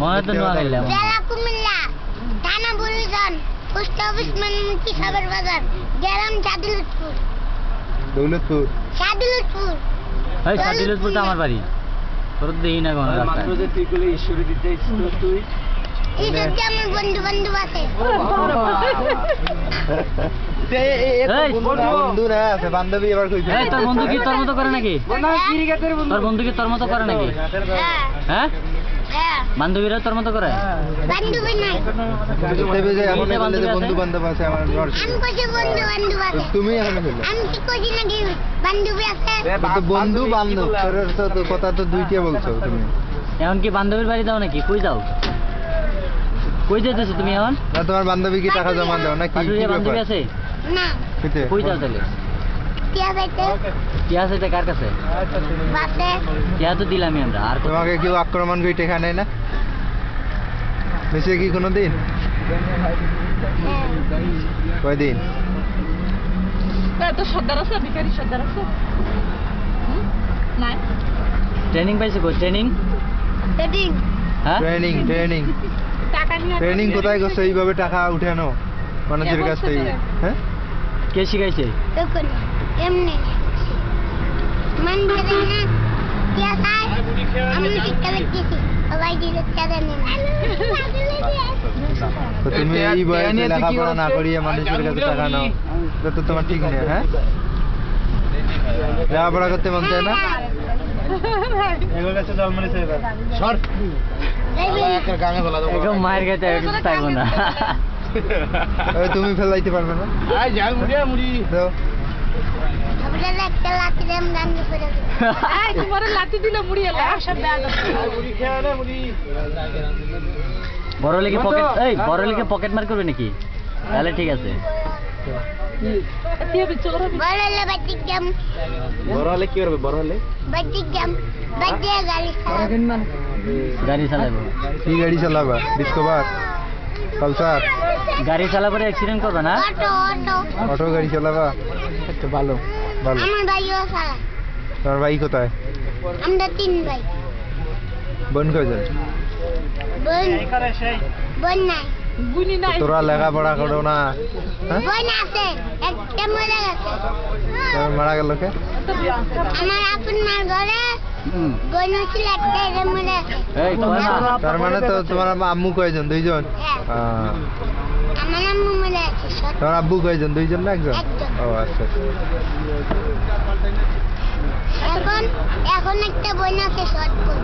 মনে তো জেলা কুমিল্লা থানা বুড়িজন পোস্ট অফিস মনমুখী সাবের বাজার গ্রাম সাদিলুৎপুর দৌলতপুর। সাদিলুৎপুর ওই সাদিলুজপুর তো আমার বাড়ি। তোর তো দেখি না কোনো রাস্তায়। মাত্র যে তুই গুলো ঈশ্বরী দিতে এসেছিস তুই। এই সত্যি আমার বন্ধু বান্ধব আছে এই, বন্ধু। না বান্ধবী এবার কইছে। এই তোর বন্ধু কি তোর মতো করে নাকি? তোর বন্ধু কি তোর মতো করে নাকি? হ্যাঁ। বান্ধবীরা তোর মতো করে? বান্ধবী নাই দেবে যে এখন নিজে বললে যে বান্ধবী বন্ধু বান্ধব আছে আমার ঘর বন্ধু বান্ধব আছে। তুমি এখন আমি কি কইছি নাকি বান্ধবী আছে? তো তো বন্ধু বান্ধব তোর তো তো কথা তো দুইটা বলছো তুমি। এখন কি বান্ধবীর বাড়ি যাও নাকি? কই যাও? কই যেতেছো তুমি এখন? না তোমার বান্ধবী কি টাকা জমা দাও না কি কি পাটুরিয়া বান্ধবী আছে? না। কিতে? কই যাও তাহলে? টিয়া কার কাছে? বাসে টিয়া তো দিলামই আমরা আর? তোমাকে কেউ আক্রমণ করে টেকা নেয় না কি কোনো দিন হ্যাঁ। কয়দিন? তো সর্দার আছে ভিখারি সর্দার আছে? নাই। ট্রেনিং পাইছো কই? ট্রেনিং সেদিন হ্যাঁ? ট্রেনিং ট্রেনিং টাকা নিয়ে ট্রেনিং কোথায় করছ এইভাবে টাকা উঠানো। মানুষের কাছ থেকে হ্যাঁ? কে শিখাইছে? তখন এমনি মান ধরে না টিয়া খাই আমি শিক্ষা দেখতেছি সবাই দিলে চাঁদা নেন তো তুমি এই বয়সে লেখাপড়া না করিয়ে মানুষের কাছে টাকা নাও এটা তো তোমার ঠিক নেই হ্যাঁ? লেখাপড়া করতে মন চায় না? একদম মায়ের কাছে কিছু থাকব না। ওই তুমি ফেলাইতে পারবে না। দাও। লাঠি দিলে মুড়ি ব্যাগ আছে বড় লেগে পকেট এই বড় লেগে পকেট মার করবে নাকি? তাহলে ঠিক আছে। গাড়ি চালাবা। Discover Pulsar. গাড়ি চালাবার অ্যাক্সিডেন্ট করবে না? Auto auto. অটো গাড়ি চালাবা? আচ্ছা ভালো। ভালো। আমার ভাইও সারা তোমার ভাই কোথায়? আমরা তিন ভাই। বোন কয়জন? বোন বোন নাই। গুনি নাই তোরা লেখাপড়া করো না। হ্যাঁ? বোন আছে একটা মরে গেছে। মারা গেল কে? আমার আপন মার ঘরে না তার মানে তো তোমার আম্মু কয়জন? দুইজন? হ্যাঁ। তোমার আব্বু কয়জন? দুইজন না একজন। ও আচ্ছা আচ্ছা। এখন এখন একটা আছে সৎ বোন।